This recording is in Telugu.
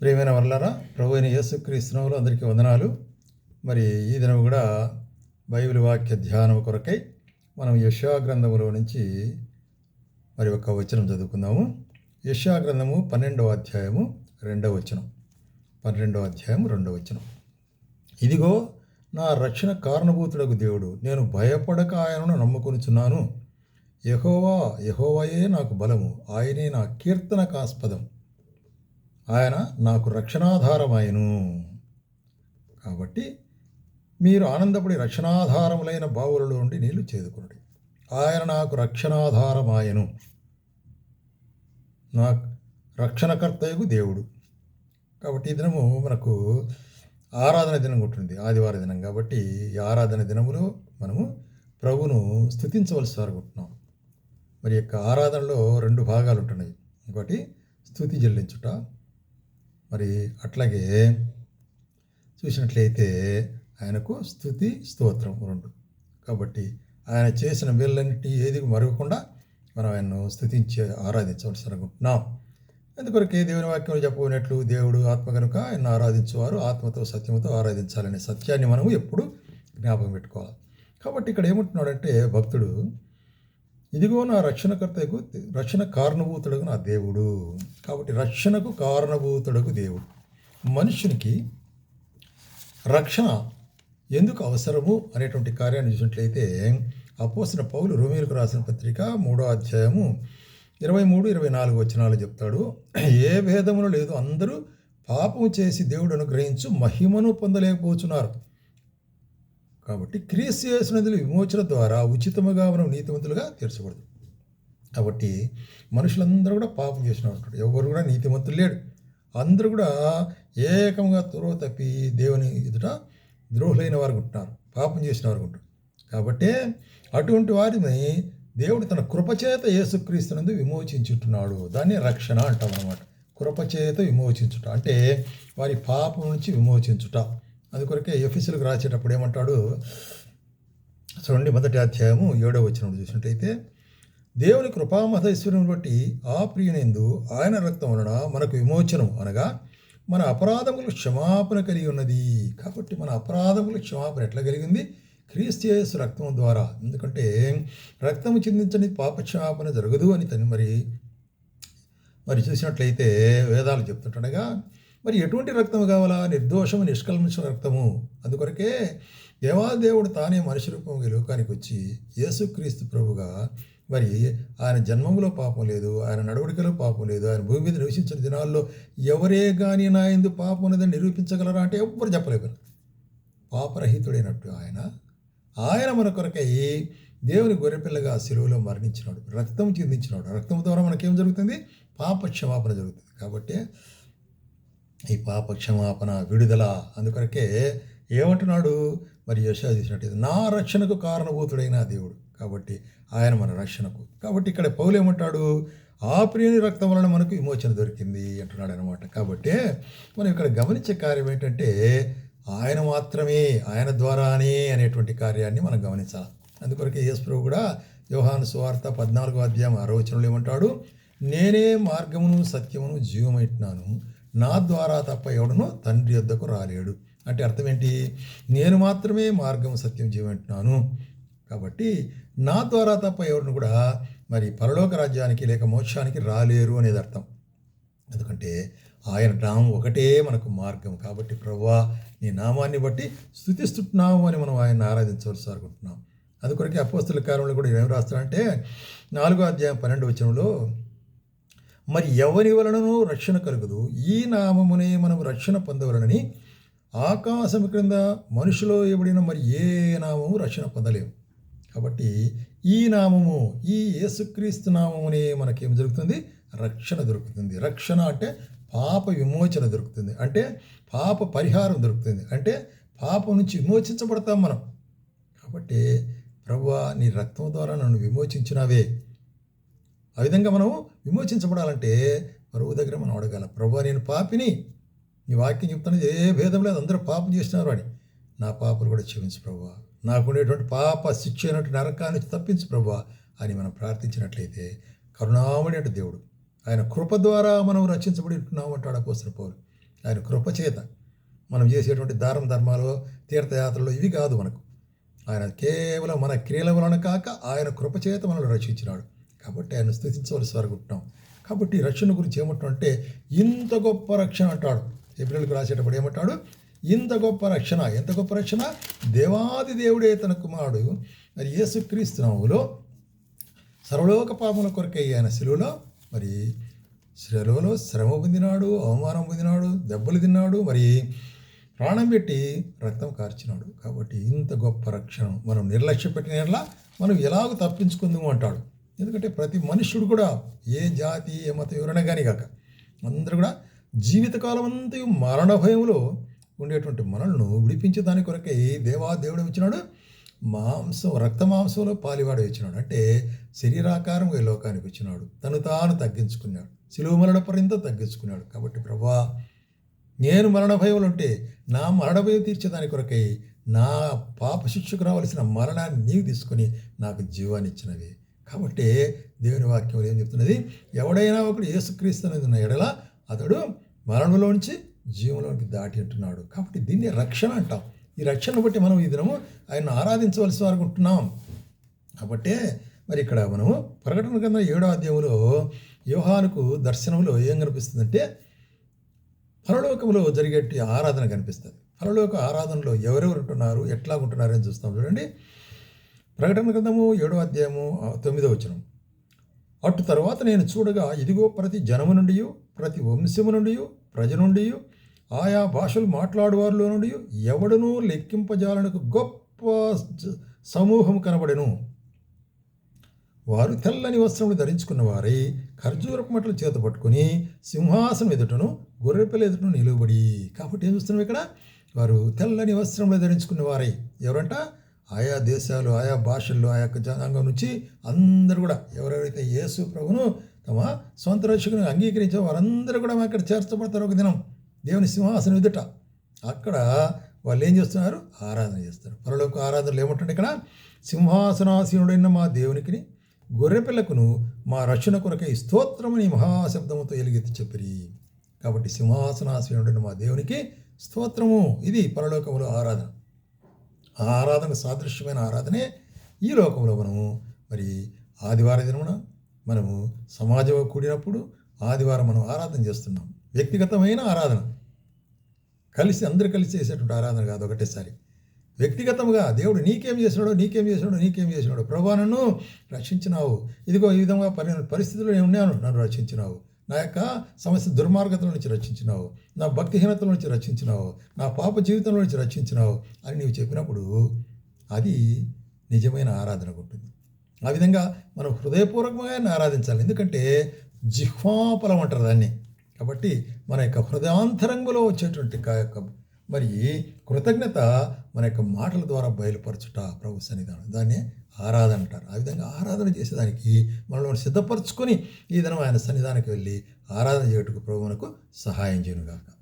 ప్రియమైన వల్లరా ప్రభు అయిన యేసుక్రీస్తునవులు అందరికీ వందనాలు. మరి ఈ దినం కూడా బైబిల్ వాక్య ధ్యానం కొరకై మనం యశాగ్రంథములో నుంచి మరి ఒక వచనం చదువుకుందాము. యశాగ్రంథము పన్నెండవ అధ్యాయము రెండవ వచనం. పన్నెండవ అధ్యాయం రెండవ వచనం. ఇదిగో నా రక్షణ కారణభూతుడకు దేవుడు నేను భయపడక ఆయనను నమ్ముకొనుచున్నాను. యహోవా యహోవాయే నాకు బలము ఆయనే నా కీర్తనకాస్పదం. ఆయన నాకు రక్షణాధారమాయను. కాబట్టి మీరు ఆనందపడి రక్షణాధారములైన బావులలో ఉండి నీళ్ళు చేదుకునుడి. ఆయన నాకు రక్షణాధారమాయను. నా రక్షణకర్తయకు దేవుడు. కాబట్టి ఈ దినము మనకు ఆరాధన దినం ఉంటుంది ఆదివార దినం. కాబట్టి ఈ ఆరాధన దినములో మనము ప్రభును స్థుతించవలసి అనుకుంటున్నాం మరి యొక్క ఆరాధనలో రెండు భాగాలు ఉంటున్నాయి ఒకటి స్థుతి చెల్లించుట మరి అట్లాగే చూసినట్లయితే ఆయనకు స్థుతి స్తోత్రం రెండు. కాబట్టి ఆయన చేసిన మేళ్ళన్నిటి ఏది మరవకుండా మనం ఆయన్ను స్థుతించి ఆరాధించవలసి అనుకుంటున్నాం ఎందుకొరకే దేవుని వాక్యం చెప్పబడినట్లు దేవుడు ఆత్మ కనుక ఆయన ఆరాధించేవారు ఆత్మతో సత్యంతో ఆరాధించాలనే సత్యాన్ని మనము ఎప్పుడు జ్ఞాపకం పెట్టుకోవాలి. కాబట్టి ఇక్కడ ఏమంటున్నాడంటే భక్తుడు ఇదిగో నా రక్షణకర్తకు రక్షణ కారణభూతుడకు నా దేవుడు. కాబట్టి రక్షణకు కారణభూతుడకు దేవుడు. మనుషునికి రక్షణ ఎందుకు అవసరము అనేటువంటి కార్యాన్ని చూసినట్లయితే అపోసిన పౌలు రోమిలకు రాసిన పత్రిక మూడో అధ్యాయము ఇరవై మూడు ఇరవై నాలుగు వచనాలు చెప్తాడు. ఏ భేదములు లేదు అందరూ పాపము చేసి దేవుడు అనుగ్రహించు మహిమను పొందలేకపోతున్నారు. కాబట్టి క్రీస్తు చేసినది విమోచన ద్వారా ఉచితముగా మనం నీతిమంతులుగా తీర్చబడదు. కాబట్టి మనుషులందరూ కూడా పాపం చేసిన ఉంటాడు ఎవరు కూడా నీతిమంతులు లేడు అందరూ కూడా ఏకంగా త్వరవ తప్పి దేవుని ఎదుట ద్రోహులైన వారు ఉంటున్నారు. పాపం చేసిన వారు ఉంటారు కాబట్టి అటువంటి వారిని దేవుడు తన కృపచేత యేసుక్రీస్తునందు విమోచించుంటున్నాడు దాన్ని రక్షణ అంటాం అనమాట కృపచేత విమోచించుట. అంటే వారి పాపం నుంచి విమోచించుట. అది కొరకే ఎఫీసులకు రాసేటప్పుడు ఏమంటాడు? చూడండి మొదటి అధ్యాయము ఏడో వచ్చినప్పుడు చూసినట్లయితే దేవుని కృపామహేశ్వరుని బట్టి ఆ ప్రియునిందు ఆయన రక్తం వలన మనకు విమోచనం అనగా మన అపరాధములు క్షమాపణ కలిగి ఉన్నది. కాబట్టి మన అపరాధములు క్షమాపణ ఎట్లా కలిగింది? క్రీస్తు రక్తం ద్వారా. ఎందుకంటే రక్తము చిందించని పాపక్షమాపణ జరగదు అని తను మరి మరి చూసినట్లయితే వేదాలు చెప్తుంటుండగా మరి ఎటువంటి రక్తము కావాలా? నిర్దోషము నిష్కల్మించిన రక్తము. అందుకొరకే దేవాదేవుడు తానే మనిషి రూపం లోకానికి వచ్చి యేసుక్రీస్తు ప్రభుగా మరి ఆయన జన్మంలో పాపం లేదు ఆయన నడవడికలో పాపం లేదు ఆయన భూమి మీద నివసించిన దినాల్లో ఎవరే కానీ నా ఎందు పాపం ఉన్నదని నిరూపించగలరా అంటే ఎవ్వరు చెప్పలేరు. పాపరహితుడైనట్టు ఆయన. ఆయన మన కొరకై దేవుని గొర్రెపిల్లగా శిలువలో మరణించినాడు రక్తం చిందించినాడు రక్తం ద్వారా మనకేం జరుగుతుంది? పాప క్షమాపణ జరుగుతుంది. కాబట్టి ఈ పాప క్షమాపణ విడుదల అందుకొరకే ఏమంటున్నాడు? మరి యశా చేసినట్టు నా రక్షణకు కారణభూతుడైన దేవుడు. కాబట్టి ఆయన మన రక్షణకు. కాబట్టి ఇక్కడ పౌలు ఏమంటాడు? ఆ ప్రియుని రక్తం వలన మనకు విమోచన దొరికింది అంటున్నాడు అనమాట కాబట్టి మనం ఇక్కడ గమనించే కార్యం ఏంటంటే ఆయన మాత్రమే ఆయన ద్వారానే అనేటువంటి కార్యాన్ని మనం గమనించాలి. అందుకొరకే యేసు కూడా యోహాను సువార్త పద్నాలుగో అధ్యాయం ఆరోచనలు ఏమంటాడు? నేనే మార్గమును సత్యమును జీవమైంటున్నాను నా ద్వారా తప్ప ఎవడను తండ్రి యొద్దకు రాలేడు. అంటే అర్థం ఏంటి? నేను మాత్రమే మార్గం సత్యం జీవంటున్నాను కాబట్టి నా ద్వారా తప్ప ఎవరిని కూడా మరి పరలోక రాజ్యానికి లేక మోక్షానికి రాలేరు అనేది అర్థం. ఎందుకంటే ఆయన నామం ఒకటే మనకు మార్గం. కాబట్టి ప్రవ్వా నీ నామాన్ని బట్టి స్థుతిస్తున్నాము అని మనం ఆయన ఆరాధించవలసి అనుకుంటున్నాం అందుకొరకే అపోస్తుల కాలంలో కూడా ఏం రాస్తారంటే నాలుగో అధ్యాయం పన్నెండు వచనంలో మరి ఎవరి వలనను రక్షణ కలుగదు. ఈ నామమునే మనం రక్షణ పొందవలనని ఆకాశం క్రింద మనుషులో ఇవ్వడిన మరి ఏ నామము రక్షణ పొందలేము. కాబట్టి ఈ నామము ఈ యేసుక్రీస్తు నామమునే మనకేం జరుగుతుంది? రక్షణ దొరుకుతుంది. రక్షణ అంటే పాప విమోచన దొరుకుతుంది. అంటే పాప పరిహారం దొరుకుతుంది. అంటే పాపం నుంచి విమోచించబడతాం మనం. కాబట్టి ప్రభు నీ రక్తం ద్వారా నన్ను విమోచించినావే. ఆ విధంగా మనం విమోచించబడాలంటే బరువు దగ్గర మనం అడగాల. ప్రభు నేను పాపిని. నీ వాక్యం చెప్తాను. ఏ భేదం లేదు. అందరూ పాపం చేసినారు అని. నా పాపలు కూడా క్షమించు ప్రభు. నాకు ఉండేటువంటి పాప శిక్ష అయినటువంటి నరకాన్ని తప్పించు ప్రభు అని మనం ప్రార్థించినట్లయితే కరుణామణి అంటే దేవుడు ఆయన కృప ద్వారా మనం రక్షించబడి ఉంటున్నాం అంటాడు అపోసర పౌరు ఆయన కృపచేత మనం చేసేటువంటి దారం ధర్మాలు తీర్థయాత్రలు ఇవి కాదు మనకు. ఆయన కేవలం మన క్రియల వలన కాక ఆయన కృపచేత మనల్ని రక్షించినాడు. కాబట్టి ఆయన స్థుతించవలసి అనుకుంటున్నాం కాబట్టి రక్షణ గురించి ఏమంటాడంటే ఇంత గొప్ప రక్షణ అంటాడు. ఏప్రిల్కి రాసేటప్పుడు ఏమంటాడు? ఇంత గొప్ప రక్షణ. ఎంత గొప్ప రక్షణ? దేవాది దేవుడే తన కుమారుడు. మరి యేసుక్రీస్తు నామములో సర్వలోక పాపముల కొరకై ఆయన శిలువలో మరి శిలువలో శ్రమ పొందినాడు అవమానం పొందినాడు దెబ్బలు తిన్నాడు మరి ప్రాణం పెట్టి రక్తం కార్చినాడు. కాబట్టి ఇంత గొప్ప రక్షణ మనం నిర్లక్ష్య పెట్టిన మనం ఎలాగో తప్పించుకుందాము అంటాడు. ఎందుకంటే ప్రతి మనుష్యుడు కూడా ఏ జాతి ఏ మత ఎవరైనా కానీ కాక అందరూ కూడా జీవితకాలం అంతా మరణ భయంలో ఉండేటువంటి మనల్ని విడిపించే దాని కొరకే దేవా దేవుడు వచ్చినాడు మాంసం రక్త మాంసంలో పాలివాడు వచ్చినాడు. అంటే శరీరాకారం ఈ లోకానికి వచ్చినాడు. తను తాను తగ్గించుకున్నాడు. సిలువ మరణ పర్యంత తగ్గించుకున్నాడు. కాబట్టి ప్రభా నేను మరణ భయంలో ఉంటే నా మరణ భయం తీర్చేదాని కొరకై నా పాప శిక్షకు రావాల్సిన మరణాన్ని నీవు తీసుకొని నాకు జీవాన్ని ఇచ్చినవి. కాబట్టి దేవుని వాక్యం ఏం చెప్తున్నది? ఎవడైనా ఒకడు యేసుక్రీస్తు అనేది ఉన్న ఎడల అతడు మరణంలోంచి జీవంలోనికి దాటి అంటున్నాడు. కాబట్టి దీన్ని రక్షణ అంటాం. ఈ రక్షణ బట్టి మనం ఈ దినము ఆయన ఆరాధించవలసి ఉంటున్నాం. కాబట్టి మరి ఇక్కడ మనము ప్రకటన కింద ఏడో అధ్యాయంలో యోహానుకు దర్శనంలో ఏం కనిపిస్తుందంటే పరలోకంలో జరిగేటి ఆరాధన కనిపిస్తుంది. పరలోక ఆరాధనలో ఎవరెవరు ఉంటున్నారు? ఎట్లా ఉంటున్నారు అని చూస్తాం చూడండి. ప్రకటన గ్రంథము ఏడో అధ్యాయము తొమ్మిదో వచనం. అటు తర్వాత నేను చూడగా ఇదిగో ప్రతి జనము నుండి ప్రతి వంశము నుండి ప్రజ నుండి ఆయా భాషలు మాట్లాడువారిలో నుండి ఎవడనూ లెక్కింపజాలనకు గొప్ప జ- సమూహం కనబడెను. వారు తెల్లని వస్త్రములు ధరించుకున్న వారై ఖర్జూరపు మట్టలు చేత పట్టుకుని సింహాసనం ఎదుటను గొర్రెపిల్ల ఎదుటను నిలువబడి. కాబట్టి ఏం చూస్తున్నాం ఇక్కడ? వారు తెల్లని వస్త్రములు ధరించుకున్న వారై. ఎవరంట? ఆయా దేశాలు ఆయా భాషల్లో ఆయా యొక్క జనాంగం నుంచి అందరూ కూడా ఎవరెవరైతే యేసు ప్రభును తమ సొంత రక్షకుని అంగీకరించే వారందరూ కూడా అక్కడ చేర్చబడతారు ఒక దినం. దేవుని సింహాసనం ఎదుట. అక్కడ వాళ్ళు ఏం చేస్తున్నారు? ఆరాధన చేస్తారు పరలోక ఆరాధనలు ఏమంటుండే ఇక్కడ? సింహాసనాసీనుడైన మా దేవునికి గొర్రెపిల్లకును మా రక్షణ కొరకై స్తోత్రమని మహాశబ్దముతో ఎలుగెత్తి చెప్పిరి. కాబట్టి సింహాసనాసీనుడైన మా దేవునికి స్తోత్రము. ఇది పరలోకములో ఆరాధన. ఆ ఆరాధన సాదృశ్యమైన ఆరాధనే ఈ లోకంలో మనము మరి ఆదివారం దినమున మనము సమాజం కూడినప్పుడు ఆదివారం మనం ఆరాధన చేస్తున్నాం. వ్యక్తిగతమైన ఆరాధన. కలిసి అందరూ కలిసి చేసేటువంటి ఆరాధన కాదు ఒకటేసారి. వ్యక్తిగతంగా దేవుడు నీకేం చేసినాడో నీకేం చేసినాడో నీకేం చేసినాడో ప్రభా నన్ను రక్షించినావు. ఇదిగో ఈ విధంగా పరి పరిస్థితుల్లో నేను ఉన్నాను నన్ను రక్షించినావు. నా యొక్క సమస్య దుర్మార్గతల నుంచి రక్షించినావు. నా భక్తిహీనతల నుంచి రక్షించినావు. నా పాప జీవితం నుంచి రక్షించినావు అని నీవు చెప్పినప్పుడు అది నిజమైన ఆరాధన ఉంటుంది. ఆ విధంగా మనం హృదయపూర్వకంగా ఆరాధించాలి. ఎందుకంటే జిహ్వాఫలం అంటారు దాన్ని. కాబట్టి మన యొక్క హృదయాంతరంగంలో వచ్చేటువంటి యొక్క మరి కృతజ్ఞత మన యొక్క మాటల ద్వారా బయలుపరచుట ప్రభు సన్నిధానం. దాన్ని ఆరాధన అంటారు ఆ విధంగా ఆరాధన చేసేదానికి మనల్ని సిద్ధపరచుకొని ఈ దినం ఆయన సన్నిధానికి వెళ్ళి ఆరాధన చేయటకు ప్రభువునకు సహాయం చేయను కాక